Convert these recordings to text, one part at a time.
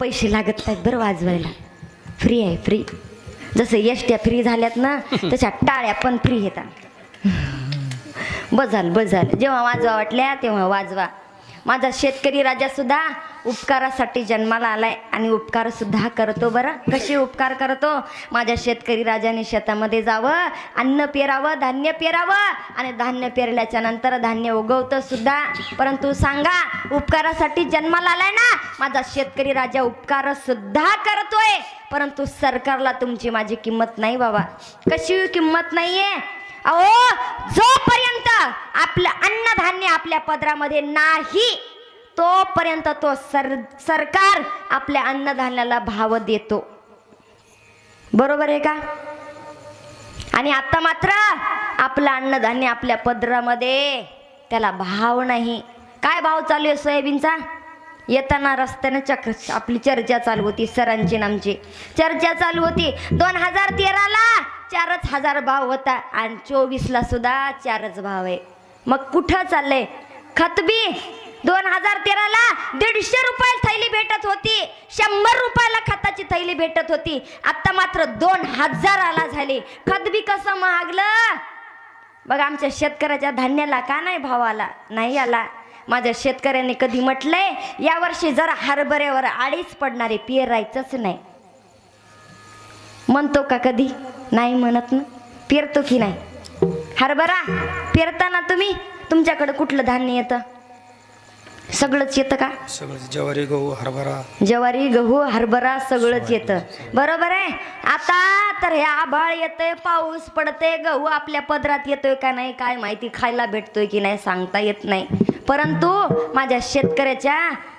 पैसे लागत नाहीत बरं वाजवायला. फ्री आहे फ्री जसं एसट्या फ्री झाल्यात ना तशा टाळ्या पण फ्री येतात बस झालं. जेव्हा वाजवा वाटल्या तेव्हा वाजवा. माझा शेतकरी राजा सुद्धा उपकारासाठी जन्माला आलाय आणि उपकार सुद्धा करतो बरं. कसे उपकार करतो? माझ्या शेतकरी राजाने शेतामध्ये जावं अन्न पेरावं धान्य पेरावं आणि धान्य पेरल्याच्या नंतर धान्य उगवतं सुद्धा. परंतु सांगा उपकारासाठी जन्माला आलाय ना? माझा शेतकरी राजा उपकार सुद्धा करतोय. परंतु सरकारला तुमची माझी किंमत नाही बाबा. कशी किंमत नाहीये? अहो जोपर्यंत आपलं अन्नधान्य आपल्या पदरामध्ये नाही तोपर्यंत तो सर सरकार आपल्या अन्नधान्याला भाव देतो. बरोबर आहे का? आणि आता मात्र आपलं अन्नधान्य आपल्या पदरामध्ये त्याला भाव नाही. काय भाव चालू आहे सोयाबीनचा? येताना रस्त्यानं चक्र आपली चर्चा चालू होती सरांची नामची आमची. चर्चा चालू होती. दोन हजार तेराला चारच हजार भाव होता आणि चोवीसला सुद्धा चारच भाव आहे. मग कुठं चाललंय? खतबी दोन हजार तेराला दीडशे रुपयाला थैली भेटत होती. शंभर रुपयाला खताची थैली भेटत होती. आता मात्र दोन हजाराला झाली. खतबी कसं महागलं? बघा आमच्या शेतकऱ्याच्या धान्याला का नाही भाव आला? नाही आला. माझ्या शेतकऱ्याने कधी म्हटलंय यावर्षी जरा हरभऱ्यावर आळीच पडणारे पेरायचंच नाही. म्हणतो का कधी? नाही म्हणत ना. पेरतो की नाही? हरभरा पेरताना तुम्ही तुमच्याकडे कुठलं धान्य येतं? सगळंच येतं का? सगळं ज्वारी गहू हरभरा. ज्वारी गहू हरभरा सगळंच येतं. बरोबर आहे? आता तर हे आभाळ येतंय पाऊस पडतंय गहू आपल्या पदरात येतोय का नाही काय माहिती खायला भेटतोय की नाही सांगता येत नाही. परंतु माझ्या शेतकऱ्याच्या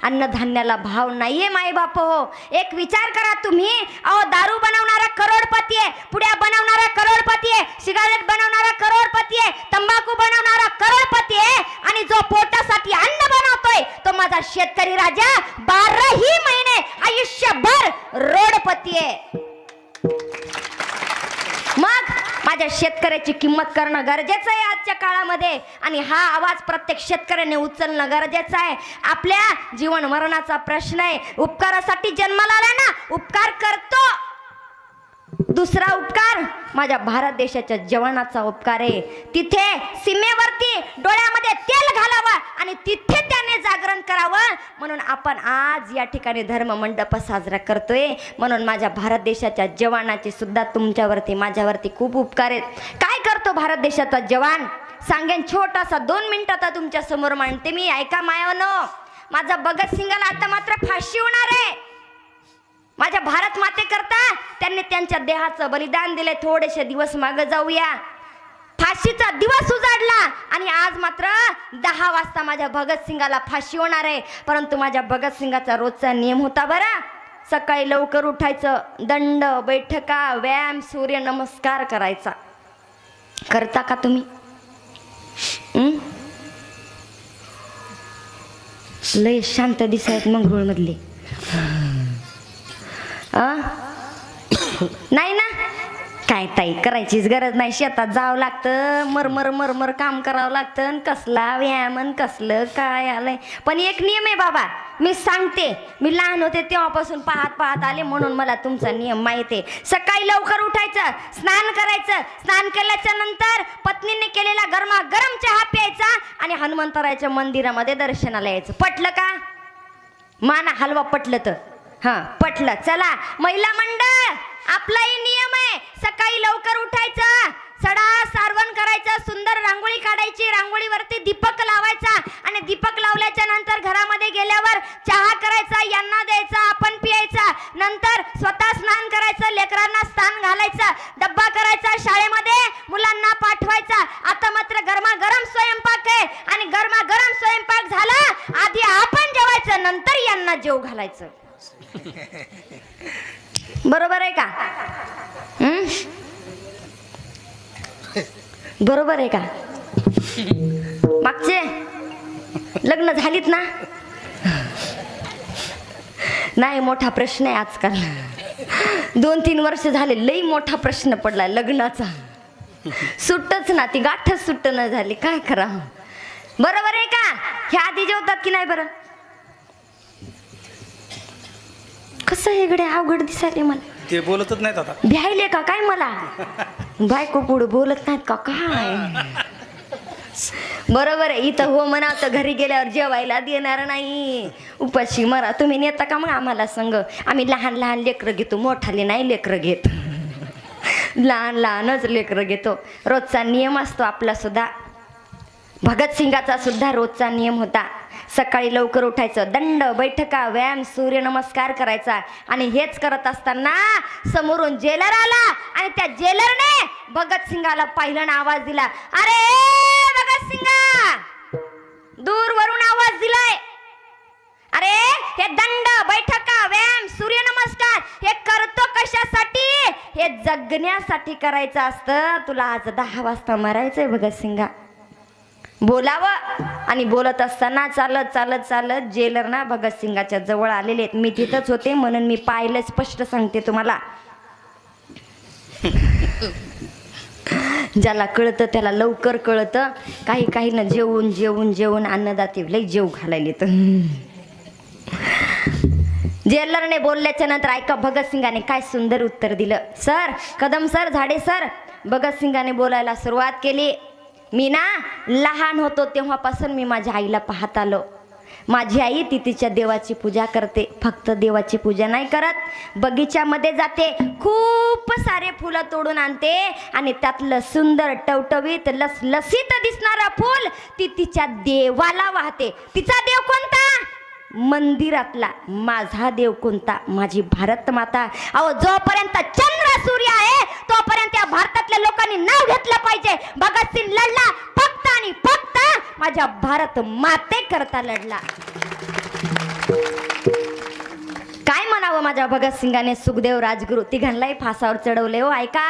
अन्नधान्याला भाव नाहीये माय बाप हो. एक विचार करा तुम्ही. अहो दारू बनवणारा करोडपती आहे पुड्या बनवणारा करोडपती आहे सिगारेट बनवणारा करोडपती आहे तंबाखू बनवणारा करोडपती आहे आणि जो पोटासाठी अन्न बनवतोय तो माझा शेतकरी राजा बाराही महिने आयुष्यभर रोडपती आहे. मग माझ्या शेतकऱ्याची किंमत करणं गरजेचं आहे आजच्या काळामध्ये. आणि हा आवाज प्रत्येक शेतकऱ्याने उचलणं गरजेचं आहे. आपल्या जीवन मरणाचा प्रश्न आहे. उपकारासाठी जन्माला आला ना उपकार करतो. दुसरा उपकार माझ्या भारत देशाच्या जवानाचा उपकार आहे. तिथे सीमेवरती डोळ्यामध्ये तेल घालावं आणि तिथे त्याने जागरण करावं. म्हणून आपण आज या ठिकाणी धर्म मंडप साजरा करतोय. म्हणून माझ्या भारत देशाच्या जवानाचे सुद्धा तुमच्यावरती माझ्यावरती खूप उपकार आहेत. काय करतो भारत देशाचा जवान? सांगेन छोटासा दोन मिनिटात तुमच्यासमोर मांडते मी. ऐका मायानो माझा भगतसिंगला आता मात्र फाशी होणार आहे. माझ्या भारत माते करता त्यांनी त्यांच्या देहाचं बलिदान दिले. थोडेसे दिवस मागे जाऊया. फाशीचा दिवस उजाडला आणि आज मात्र दहा वाजता माझ्या भगतसिंगाला फाशी होणार आहे. परंतु माझ्या भगतसिंगाचा रोजचा नियम होता बरा. सकाळी लवकर उठायचं दंड बैठका व्यायाम सूर्य नमस्कार करायचा. करता का तुम्ही? लय शांत दिसायत मंगरुळमधले. नाही ना? काय ताई करायचीच गरज नाही. शेतात जावं लागतं मरमर मरमर काम करावं लागतं. आणि कसला व्यायाम कसलं काय आलंय. पण एक नियम आहे बाबा मी सांगते. मी लहान होते तेव्हापासून पाहत पाहत आले म्हणून मला तुमचा नियम माहिती आहे. सकाळी लवकर उठायचं स्नान करायचं. स्नान केल्याच्यानंतर पत्नीने केलेला गरमा गरम चहा प्यायचा आणि हनुमंतरायच्या मंदिरामध्ये दर्शनाला यायचं. पटलं का? माना हलवा पटलं तर. हां पटलं. चला महिला मंडळ! आपलाही नियम आहे. सकाळी लवकर उठायचं सडा सारवण करायचं सुंदर रांगोळी काढायची रांगोळीवरती दीपक लावायचा आणि दीपक लावल्याच्या नंतर घरामध्ये गेल्यावर चहा करायचा यांना द्यायचा आपण पियायचा. नंतर स्वतः स्नान करायचं लेकरांना स्नान घालायचं डब्बा करायचा शाळेमध्ये मुलांना पाठवायचा. आता मात्र गरमागरम स्वयंपाक आहे आणि गरमागरम स्वयंपाक झाला आधी आपण जेवायचं नंतर यांना जेव घालायचं. बरोबर आहे का? बरोबर आहे का? मागचे? लग्न झालीत ना? नाही मोठा प्रश्न आहे आजकाल. दोन तीन वर्ष झाले लई मोठा प्रश्न पडला लग्नाचा. सुट्टच ना ती गाठच सुट्ट न झाली. काय करा बरोबर आहे का? ह्या आधी जेवतात की नाही बरं? कसं हेगडे अवघड दिसायले मला? ते बोलतच नाहीत आता. भ्यायले का काय मला? बायको पुढे बोलत नाहीत का काय? बरोबर आहे इथं हो म्हणा तर घरी गेल्यावर जेवायला देणार नाही. उपाशी मरा तुम्ही नेता का मग आम्हाला संग? आम्ही लहान लहान लेकरं घेतो मोठाले नाही लेकरं घेत. लहान लहानच लेकरं घेतो. रोजचा नियम असतो आपला सुद्धा. भगतसिंगाचा सुद्धा रोजचा नियम होता. सकाळी लवकर उठायचं दंड बैठका व्यायाम सूर्यनमस्कार करायचा. आणि हेच करत असताना समोरून जेलर आला आणि त्या जेलरने भगतसिंगाला पाहिलं ना आवाज दिला. अरे भगतसिंगा दूरवरून आवाज दिलाय. अरे हे दंड बैठका व्यायाम सूर्यनमस्कार हे करतो कशासाठी? हे जगण्यासाठी करायचं असतं. तुला आज दहा वाजता मरायचंय भगतसिंगा बोलावं. आणि बोलत असताना चालत चालत चालत जेलर ना भगतसिंगाच्या जवळ आलेले आहेत. मी तिथंच होते म्हणून मी पाहिलं स्पष्ट सांगते तुम्हाला. ज्याला कळतं त्याला लवकर कळतं. काही काही ना जेवून जेवून जेवून अन्नदाते लई जेव घालायले तर जेलरने बोलल्याच्या नंतर ऐका भगतसिंगाने काय सुंदर उत्तर दिलं. Sir Kadam sir Zade sir. भगतसिंगाने बोलायला सुरुवात केली. मी ना लहान होतो तेव्हापासून मी माझ्या आईला पाहत आलो. माझी आई ती तिच्या देवाची पूजा करते. फक्त देवाची पूजा नाही करत बगीच्यामध्ये जाते. खूप सारे फुलं तोडून आणते आणि त्यातलं सुंदर टवटवीत लसलसीत दिसणारं फूल ती तिच्या देवाला वाहते. तिचा देव कोणता? मंदिरातला माझा देव कोणता? माझी भारत माता. अहो जोपर्यंत चंद्र सूर्य आहे तोपर्यंत या भारतातल्या लोकांनी नाव घेतलं पाहिजे. भगतसिंग लढला फक्त आणि फक्त माझ्या भारत माते करता लढला. काय माझ्या भगतसिंगाने सुखदेव राजगुरू तिघांनाही फासावर चढवले हो ऐका.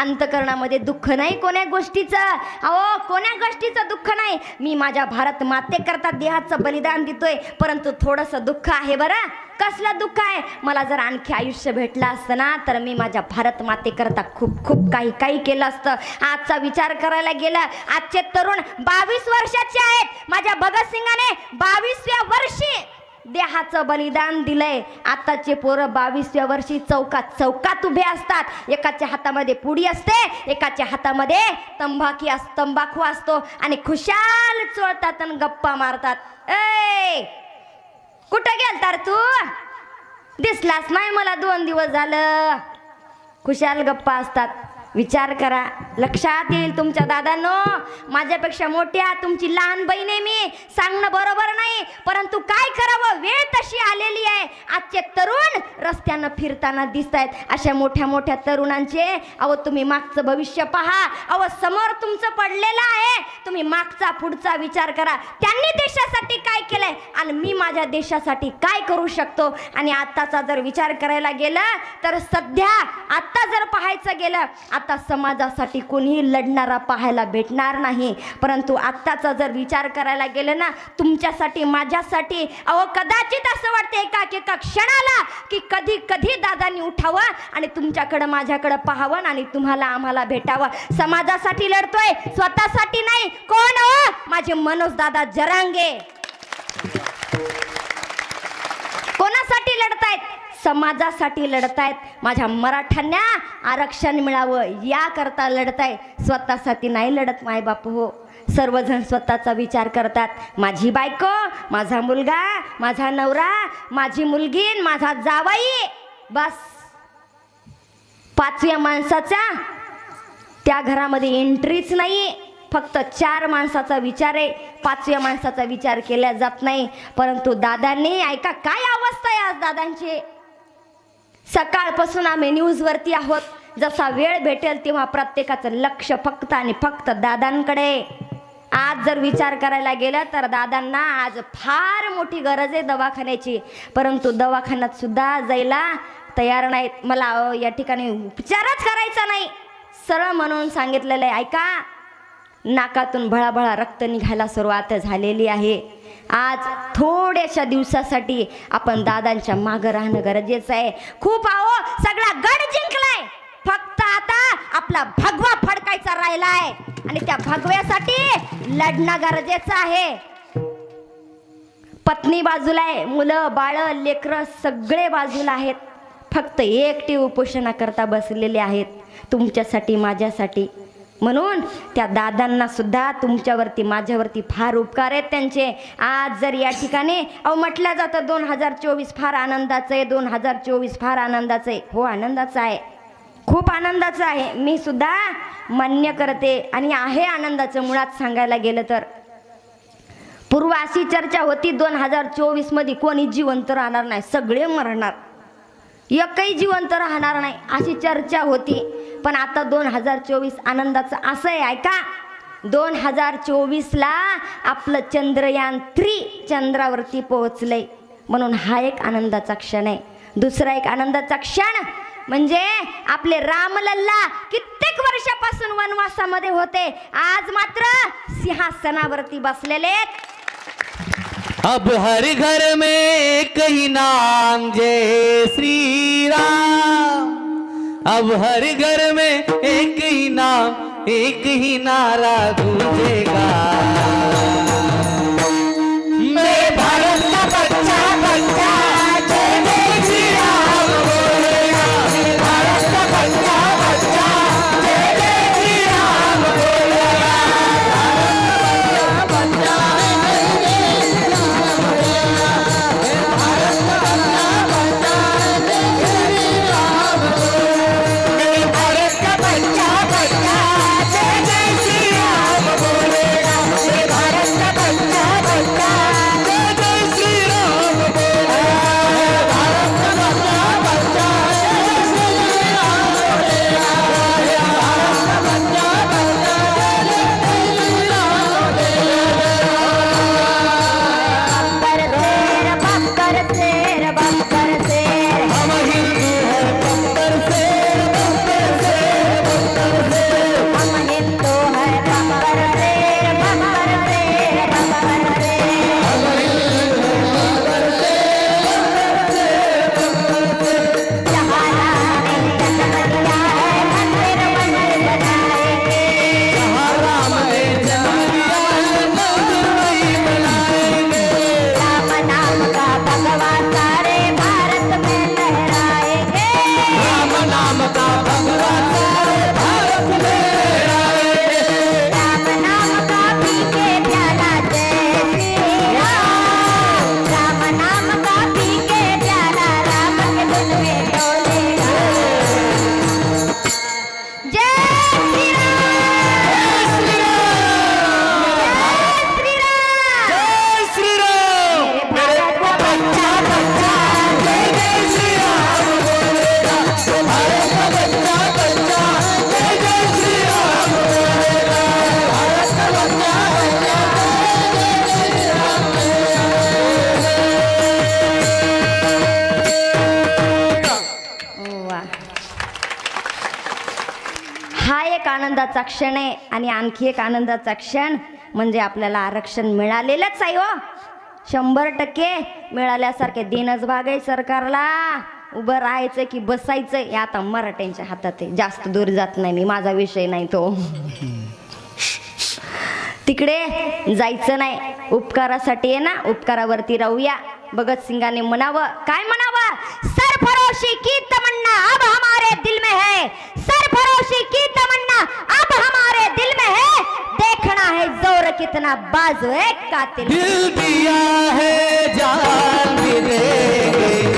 अंतकरणामध्ये दुःख नाही कोण्या गोष्टीचं? अहो कोण्या गोष्टीचं दुःख नाही? मी माझ्या भारत मातेकरता देहाचं बलिदान देतोय परंतु थोडंसं दुःख आहे बरं. कसलं दुःख आहे? मला जर आणखी आयुष्य भेटलं असतं ना तर मी माझ्या भारत मातेकरता खूप खूप काही काही केलं असतं. आजचा विचार करायला गेलं आजचे तरुण बावीस वर्षाचे आहेत. माझ्या भगतसिंगाने बावीसव्या वर्षी देहाचं बलिदान दिलंय. आताचे पोरं बावीसव्या वर्षी चौकात चौकात उभे असतात. एकाच्या हातामध्ये पुडी असते एकाच्या हातामध्ये तंबाखी अस तंबाखू असतो आणि खुशाल चोळतात आणि गप्पा मारतात. ए कुठं गेल तर तू? दिसलास नाही मला दोन दिवस झालं. खुशाल गप्पा असतात. विचार करा. लक्षात येईल तुमच्या दादांनो. माझ्यापेक्षा मोठ्या तुमची लहान बहीण आहे मी. सांगणं बरोबर नाही. परंतु काय करावं? वेळ तशी आलेली आहे. आजचे तरुण रस्त्यानं फिरताना दिसत आहेत अशा मोठ्या मोठ्या तरुणांचे अहो तुम्ही मागचं भविष्य पहा. अहो समोर तुमचं पडलेलं आहे. तुम्ही मागचा पुढचा विचार करा. त्यांनी देशासाठी काय केलंय? आणि मी माझ्या देशासाठी काय करू शकतो? आणि आत्ताचा जर विचार करायला गेलं तर सध्या आत्ता जर पाहायचं गेलं आता समाजासाठी कोणीही लढणारा पाहायला भेटणार नाही. परंतु आत्ताचा जर विचार करायला गेलं ना तुमच्यासाठी माझ्यासाठी अहो कदाचित असं वाटते एका एका क्षणाला की कधी कधी दादांनी उठावं आणि तुमच्याकडं माझ्याकडं पाहावं आणि तुम्हाला आम्हाला भेटावं. समाजासाठी लढतोय स्वतःसाठी नाही. कोण हो? माझे मनोज दादा जरांगे. कोणासाठी लढतायत? समाजासाठी लढतायत. माझ्या मराठ्यांना आरक्षण मिळावं याकरता लढताय. स्वतःसाठी नाही लढत माय बापू हो. सर्वजण स्वतःचा विचार करतात. माझी बायको माझा मुलगा माझा नवरा माझी मुलगी माझा जावाई. बस. पाचव्या माणसाचा त्या घरामध्ये एंट्रीच नाही फक्त चार माणसाचा विचार आहे. पाचव्या माणसाचा विचार केला जात नाही. परंतु दादांनी ऐका काय अवस्था आहे आज दादांची? सकाळपासून आम्ही न्यूजवरती आहोत. जसा वेळ भेटेल तेव्हा प्रत्येकाचं लक्ष फक्त आणि फक्त दादांकडे. आज जर विचार करायला गेलं तर दादांना आज फार मोठी गरज आहे दवाखान्याची. परंतु दवाखान्यात सुद्धा जायला तयार नाहीत. मला या ठिकाणी उपचारच करायचा नाही. सरळ म्हणून सांगितलेलं आहे ऐका नाकातून भळाभळा रक्त निघायला सुरुवात झालेली आहे. आज थोड्याशा दिवसासाठी आपण दादांच्या मागं राहणं गरजेचं आहे. खूप आहो सगळा गड जिंकलाय. फक्त आता आपला भगवा फडकायचा राहिलाय. आणि त्या भगव्यासाठी लढणं गरजेचं आहे. पत्नी बाजूला आहे मुलं बाळं लेकरं सगळे बाजूला आहेत. फक्त एकटी उपोषणा करता बसलेले आहेत. तुमच्यासाठी माझ्यासाठी. म्हणून त्या दादांना सुद्धा तुमच्यावरती माझ्यावरती फार उपकार आहेत त्यांचे. आज जर या ठिकाणी अहो म्हटलं जातं दोन हजार चोवीस फार आनंदाचं आहे दोन हजार चोवीस फार आनंदाचं आहे. हो आनंदाचं आहे. खूप आनंदाचं आहे. मी सुद्धा मान्य करते आणि आहे आनंदाचं मुळात सांगायला गेलं तर. पूर्व अशी चर्चा होती दोन हजार चोवीसमध्ये कोणी जिवंत राहणार नाही सगळे मरणार. एकही जिवंत राहणार नाही अशी चर्चा होती. पण आता दोन हजार चोवीस आनंदाचं असं आहे ऐका. दोन हजार चोवीसला आपलं चंद्रयान थ्री चंद्रावरती पोहोचलंय. म्हणून हा एक आनंदाचा क्षण आहे. दुसरा एक आनंदाचा क्षण म्हणजे आपले रामलल्ला कित्येक वर्षापासून वनवासामध्ये होते. आज मात्र सिंहासनावरती बसलेले अब हर घर में कही नाम जय श्री राम अब हर घर में एक ही नाम एक ही नारा गूंजेगा। आनंदाचा क्षण आहे आणि आणखी एक आनंदाचा क्षण म्हणजे आपल्याला आरक्षण मिळालेलंच आहे हो. शंभर टक्के मिळाल्यासारखे दिनच भाग आहे सरकारला. उभं राहायचं की बसायचं हे आता मराठ्यांच्या हातात आहे. जास्त दूर जात नाही मी माझा विषय नाही तो. तिकडे जायचं नाही. उपकारासाठी आहे ना उपकारावरती राहूया. भगतसिंगाने म्हणावं. काय म्हणावं? सरफरोशी की तमन्ना? अब हमारे दिल में है. सरफरोशी की तमन्ना? अब हमारे दिल में है. देखना है जोर कितना बाजू है कातिल। दिल दिया है जान भी देंगे।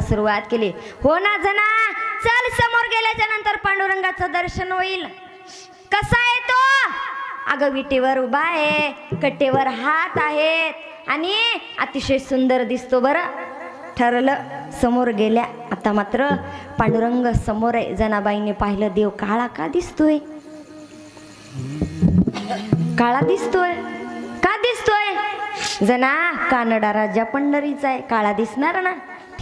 सुरुवात केली. हो ना जना? चल समोर गेल्याच्यानंतर पांडुरंगाचं दर्शन होईल. कसा आहे तो? अगं विटेवर उभा आहे. कट्टेवर हात आहेत. आणि अतिशय सुंदर दिसतो बरं. ठरलं समोर गेल्या. आता मात्र पांडुरंग समोर आहे. जनाबाईने पाहिलं देव काळा का दिसतोय? काळा दिसतोय. का दिसतोय? जना कानडा राजा पंढरीचा आहे. काळा दिसणार ना?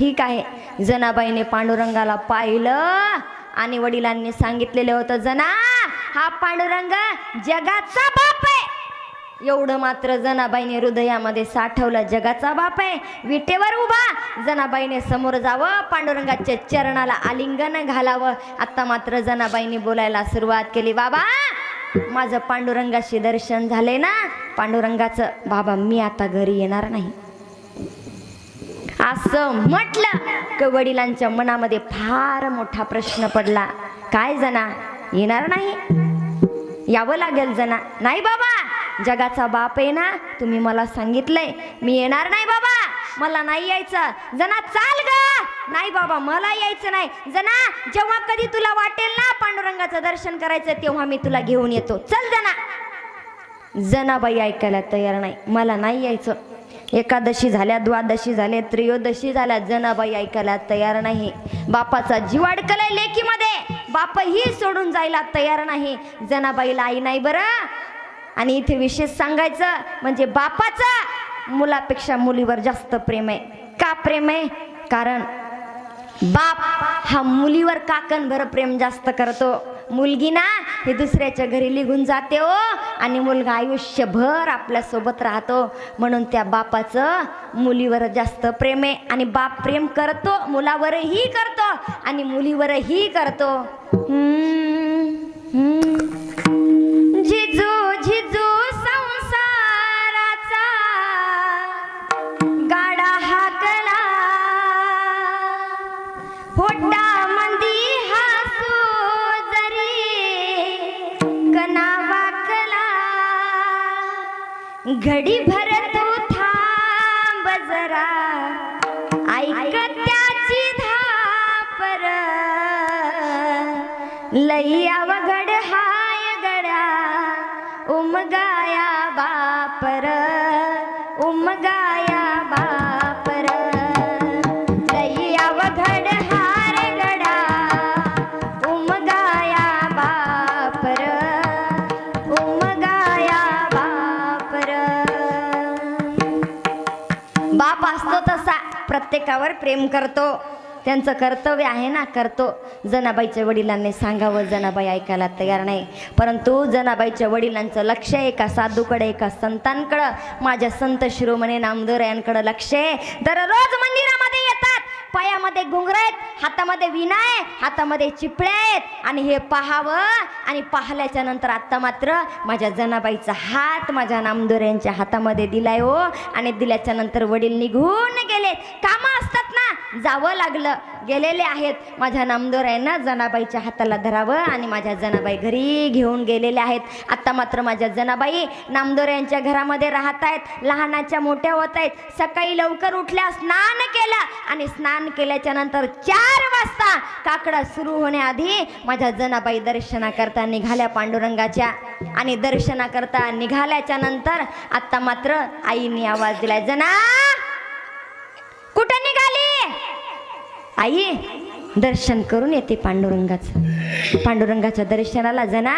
ठीक आहे. जनाबाईने पांडुरंगाला पाहिलं आणि वडिलांनी सांगितलेलं होतं जना हा पांडुरंग जगाचा बाप आहे. एवढं मात्र जनाबाईने हृदयामध्ये साठवलं जगाचा बाप आहे. विटेवर उभा. जनाबाईने समोर जावं पांडुरंगाच्या चरणाला आलिंगन घालावं. आता मात्र जनाबाईने बोलायला सुरुवात केली बाबा माझं पांडुरंगाशी दर्शन झाले ना? पांडुरंगाचं बाबा मी आता घरी येणार नाही. असं म्हटलं की वडिलांच्या मनामध्ये फार मोठा प्रश्न पडला. काय जना येणार नाही. यावं लागेल जना नाही बाबा जगाचा बाप आहे ना तुम्ही मला सांगितलंय मी येणार नाही बाबा. मला नाही यायचं. जना चाल ग. नाही बाबा मला यायचं नाही. जना जेव्हा कधी तुला वाटेल ना पांडुरंगाचं दर्शन करायचं तेव्हा मी तुला घेऊन येतो. चल जना जनाबाई ऐकायला तयार नाही. मला नाही यायचं. एकादशी झाल्या द्वादशी झाल्या त्रयोदशी झाल्या जनाबाई ऐकायला तयार नाही. बापाचा जीव अडकलाय लेकीमध्ये. बापही सोडून जायला तयार नाही. जनाबाईला आई नाही बरं. आणि इथे विशेष सांगायचं म्हणजे बापाचं मुलापेक्षा मुलीवर जास्त प्रेम आहे. का प्रेम आहे? कारण बाप हा मुलीवर काकणभर प्रेम जास्त करतो. मुलगी ना हे दुसऱ्याच्या घरी निघून जाते हो. आणि मुलगा आयुष्यभर आपल्यासोबत राहतो. म्हणून त्या बापाचं मुलीवर जास्त प्रेम आहे. आणि बाप प्रेम करतो मुलावरही करतो आणि मुलीवरही करतो. हम्म, हम्म. घडी भर तू थांब जरा. ऐक त्याची धापर. लई अवघड हाय गड्या. उमगाया बा. प्रत्येकावर प्रेम करतो. त्यांचं कर्तव्य आहे ना करतो. जनाबाईच्या वडिलांनी सांगावं जनाबाई ऐकायला तयार नाही. परंतु जनाबाईच्या वडिलांचं लक्ष आहे एका साधूकडे एका संतांकडं? माझ्या संत शिरोमणी नामदेव यांकडं लक्ष आहे. दररोज मंदिरामध्ये पायामध्ये घुंगर आहेत हातामध्ये विना आहे हातामध्ये चिपळ्या आहेत. आणि हे पाहावं आणि पाहिल्याच्या नंतर आत्ता मात्र माझ्या जनाबाईचा हात माझ्या नामदोऱ्यांच्या हातामध्ये दिलाय हो. आणि दिल्याच्या नंतर वडील निघून गेलेत. कामं असतात जावं लागलं. गेलेले आहेत. माझ्या नामदोरायांना जनाबाईच्या हाताला धरावं आणि माझ्या जनाबाई घरी घेऊन गेलेले आहेत. आत्ता मात्र माझ्या जनाबाई नामदोर यांच्या घरामध्ये राहत आहेत. लहानाच्या मोठ्या होत आहेत. सकाळी लवकर उठल्या स्नान केलं आणि स्नान केल्याच्यानंतर चार वाजता काकडा सुरू होण्याआधी माझ्या जनाबाई दर्शना करता निघाल्या पांडुरंगाच्या. आणि दर्शना करता निघाल्याच्या नंतर आत्ता मात्र आईने आवाज दिलाय जना कुठं निघाली? आई दर्शन करून येते पांडुरंगाचं. पांडुरंगाच्या दर्शनाला जना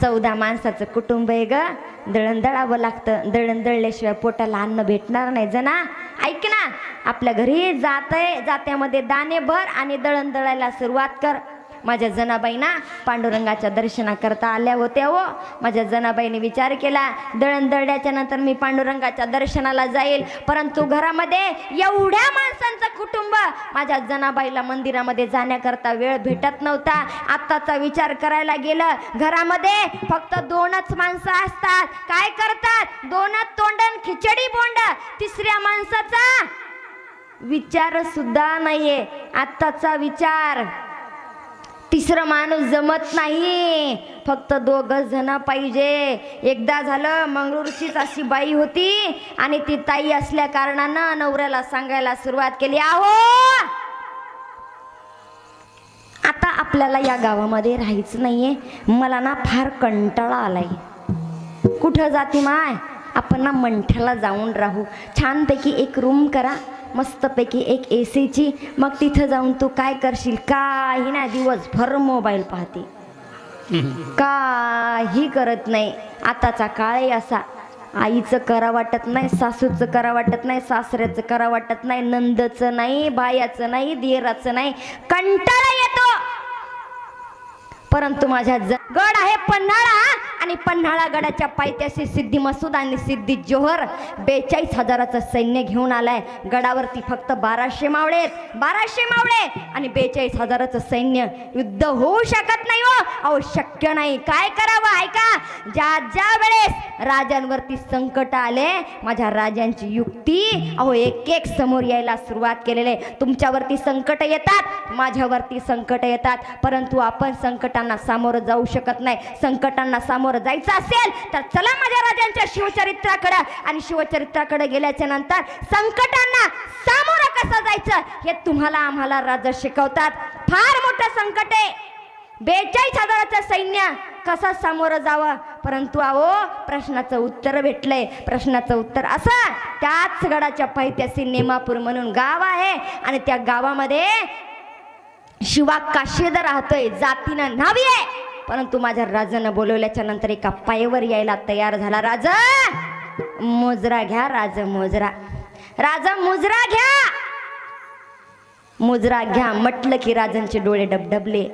चौदा माणसाचं कुटुंब आहे ग. दळण दळावं लागतं. दळण दळल्याशिवाय पोटाला अन्न भेटणार नाही. जना ऐक ना आपल्या घरी जात आहे जात्यामध्ये दाणे भर आणि दळण दळायला सुरुवात कर. माझ्या जनाबाईंना पांडुरंगाच्या दर्शनाकरता आल्या होत्या हो. माझ्या जनाबाईने विचार केला दळण दळल्याच्या नंतर मी पांडुरंगाच्या दर्शनाला जाईल. परंतु घरामध्ये एवढ्या माणसांचं कुटुंब माझ्या जनाबाईला मंदिरामध्ये जाण्याकरता वेळ भेटत नव्हता. आत्ताचा विचार करायला गेलं घरामध्ये फक्त दोनच माणसं असतात. काय करतात? दोनच तोंडन खिचडी बोंड. तिसऱ्या माणसाचा विचार सुद्धा नाहीये. आत्ताचा विचार तिसरं माणूस जमत नाही. फक्त दोघं जण पाहिजे. एकदा झालं मंगळूरचीच अशी बाई होती आणि ती ताई असल्या कारणानं नवऱ्याला सांगायला सुरुवात केली. आहो! आता आपल्याला या गावामध्ये राहायचं नाहीये. मला ना फार कंटाळा आलाय. कुठं जाते माय? आपण ना मंठ्याला जाऊन राहू. छानपैकी एक रूम करा. मस्तपैकी एक ए सीची मग तिथं जाऊन तू काय करशील? काही नाही. दिवसभर मोबाईल पाहते. काही करत नाही. आताचा काळही असा. आईचं करा वाटत नाही सासूचं करा वाटत नाही सासऱ्याचं करा वाटत नाही नंदचं नाही बायाचं नाही दिराचं नाही. कंटाळा येतो. परंतु माझ्या ज- गड आहे पन्हाळा आणि पन्हाळा गडाच्या पायथ्याशी सिद्धी मसूद आणि सिद्धी जोहर बेचाळीस हजाराचं सैन्य घेऊन आलाय. गडावरती फक्त बाराशे मावळे आहेत. बाराशे मावळे आणि बेचाळीस हजाराचं सैन्य युद्ध होऊ शकत नाही हो. अहो शक्य नाही. काय करावं? ऐका. ज्या ज्या वेळेस राजांवरती संकट आले माझ्या राजांची युक्ती अहो एक एक समोर यायला सुरुवात केलेले तुमच्यावरती संकट येतात माझ्यावरती संकट येतात. परंतु आपण संकटा संकटांना सामोरं जाऊ शकत नाही. संकटांना सामोरं जायचं असेल तर चला माझ्या राजांच्या शिवचरित्राकडे. आणि शिवचरित्राकडे गेल्याच्यानंतर संकटांना सामोरं कसं जायचं हे तुम्हाला आम्हाला राजा शिकवतात. फार मोठं संकट आहे. बेचाळीस हजाराचं सैन्य कसं सामोरं जावं? परंतु अहो प्रश्नाचं उत्तर भेटलंय. प्रश्नाचं उत्तर असं त्याच गडाच्या पायथ्याशी नेमापूर म्हणून गाव आहे. आणि त्या गावामध्ये शिवा काशीद राहतोय जातीनं न्हावी आहे. परंतु माझ्या राजानं बोलवल्याच्या नंतर एका पायावर यायला तयार झाला. राजा मोजरा घ्या राज मोजरा. राजा मुजरा घ्या. मुजरा घ्या. म्हटलं की राजांचे डोळे डबडबले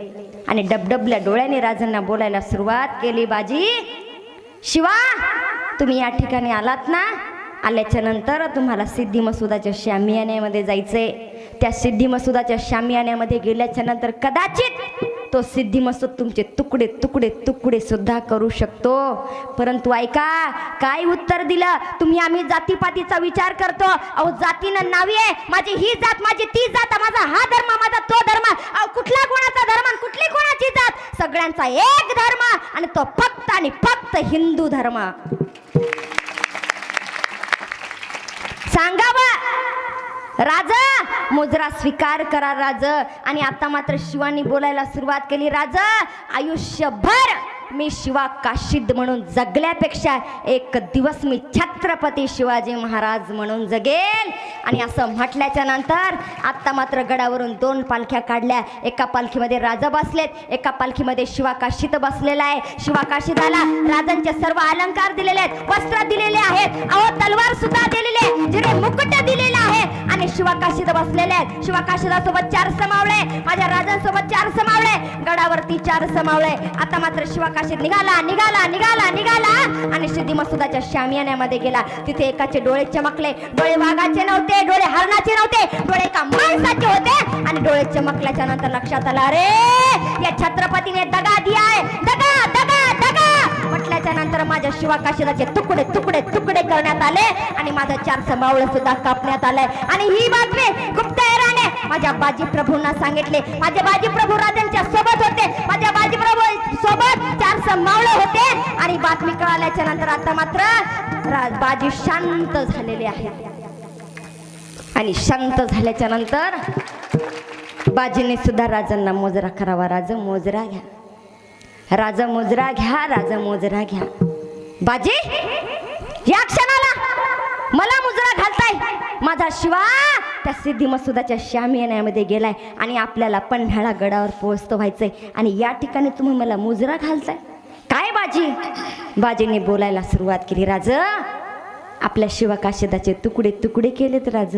आणि डबडबल्या डोळ्याने राजांना बोलायला सुरुवात केली. बाजी शिवा तुम्ही या ठिकाणी आलात ना? आल्याच्यानंतर तुम्हाला सिद्धी मसुदाच्या श्यामियानेमध्ये जायचंय. त्या सिद्धी मसुदाच्या शामियान्यामध्ये गेल्याच्यानंतर कदाचित तो सिद्धी मसूद तुमचे तुकडे तुकडे तुकडे सुद्धा करू शकतो. परंतु ऐका काय उत्तर दिलं? तुम्ही आम्ही जातीपातीचा विचार करतो. अहो जातीनं नावी आहे. माझी ही जात माझी ती जात माझा हा धर्म माझा तो धर्म. अहो कुठला कोणाचा धर्म कुठली कोणाची जात? सगळ्यांचा एक धर्म आणि तो फक्त आणि फक्त हिंदू धर्म सांगावं राजा मुजरा स्वीकार करा राज. आणि आता मात्र शिवानी बोलायला सुरुवात केली. राजा आयुष्यभर मी शिवा काशीद म्हणून जगल्यापेक्षा एक दिवस मी छत्रपती शिवाजी महाराज म्हणून जगेल आणि असं म्हटल्याच्या नंतर आत्ता मात्र गडावरून दोन पालख्या काढल्या. एका पालखीमध्ये राजा बसलेत एका पालखीमध्ये शिवा काशीद बसलेला आहे. शिवा काशीदाला राजांचे सर्व अलंकार दिलेले आहेत वस्त्र दिलेले आहेत अहो तलवार सुद्धा दिलेले आहे जिने मुकुट दिलेला आणि शिवा काशीद बसलेले आहेत. शिवा काशीदासोबत चार समावळे माझ्या राजांसोबत चार समावळे गडावरती चार समावळे आता मात्र शिवा काशीद निघाला निघाला निघाला निघाला आणि सिद्धी मसुदाच्या शामियान्यामध्ये गेला. तिथे एकाचे डोळे चमकले. डोळे वाघाचे नव्हते डोळे हरणाचे नव्हते. डोळे एका माणसाचे होते आणि डोळे चमकल्याच्या नंतर लक्षात आला अरे या छत्रपतीने दगा दिया दगा म्हटल्याच्या नंतर माझ्या शिवा तुकडे तुकडे तुकडे करण्यात आले आणि माझं चार समावळ सुद्धा कापण्यात आलंय. आणि ही बातमी गुप्तहेराने माझ्या बाजी प्रभूंना सांगितले. माझे बाजी प्रभू राजांच्या सोबत होते. माझ्या बाजी प्रभू सोबत चार समावळे होते. आणि बातमी कळाल्याच्या नंतर आता मात्र बाजी शांत झालेले आहे आणि शांत झाल्याच्यानंतर बाजीने सुद्धा राजांना मोजरा करावा. राजा मोजरा घ्या. राजा मोजरा घ्या राजा मोजरा घ्या. बाजी या क्षणाला मला मुजरा घालताय. माझा शिवा त्या सिद्धी मसुदाच्या शामियान्यामध्ये गेलाय आणि आपल्याला पन्हाळा गडावर पोहोचतो व्हायचंय. आणि या ठिकाणी तुम्ही मला मुजरा घालताय. काय बाजी? बाजीने बोलायला सुरुवात केली. राज आपल्या शिवा काशिदाचे तुकडे तुकडे केलेत राज.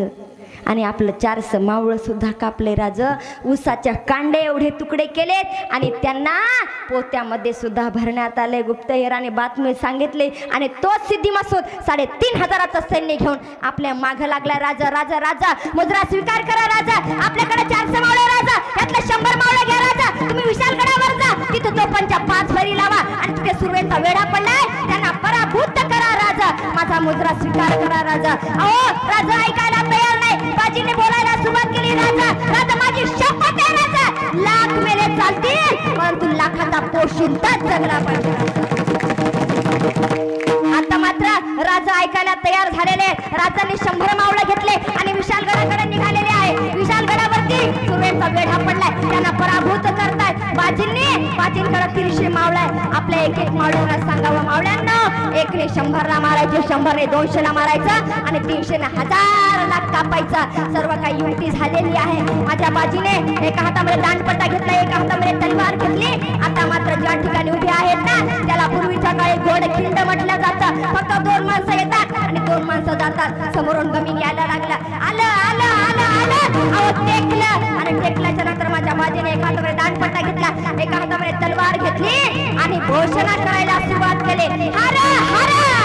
आणि आपलं चारसं मावळं सुद्धा कापले राज. ऊसाच्या कांडे एवढे तुकडे केलेत आणि त्यांना पोत्यामध्ये सुद्धा भरण्यात आले गुप्तहेराने बातमी सांगितले आणि तोच सिद्धी मसूद साडेतीन हजाराचं सैन्य घेऊन आपल्या मागं लागला. राजा राजा राजा मुद्रा स्वीकार करा राजा. आपल्याकडे चारसं मावळे राजा. यातलं शंभर मावळे घ्या. जा. तुम्ही विशालगडावर जा. तिथे तो पाच भरी लावा. आणि तिथे सुरवेचा वेढा पडलाय. त्यांना पराभूत करा राजा. माझा मुजरा स्वीकार करा राजा. अहो राजा ऐकायला तयार नाही. बाजीने बोलायला सुरुवात केली राजा. राजा माझी शपथ आहे राजा. लाख मेले चालतील परंतु लाखाचा पोशिंदाच जगला पाहिजे. आता मात्र राजा ऐकायला तयार झालेले. राजाने शंभर मावळे घेतले आणि विशालगडाकडे निघालेले आहे. विशालगडावरती सुरेचा वेढा पडलाय. त्यांना पराभूत करतायत बाजींनी तीनशे मावळ्या आपल्या एक एक मावळ्यांना सांगावं. मावळ्यांना एकने शंभरला मारायचे शंभरने दोनशेला मारायचं आणि तीनशेने हजार लाख कापायचा. सर्व काही युक्ती झालेली आहे. माझ्या बाजीने एका हातामध्ये दांडपट्टा घेतला एका हातामध्ये तलवार घेतली. आता मात्र ज्या ठिकाणी उभे आहेत ना त्याला पूर्वीच्या काळी गोड खिंड म्हटलं जातं. फक्त दोन माणसं येतात आणि दोन माणसं जातात. समोरून कमी यायला लागला. आलं आलं आलं आलं. अहो टेकलं आणि टेकल्याच्या नंतर बाजीने एका हातामध्ये दांडपट्टा घेतला. एका हातामध्ये तलवार घेतली आणि घोषणा करायला सुरुवात केली. हर!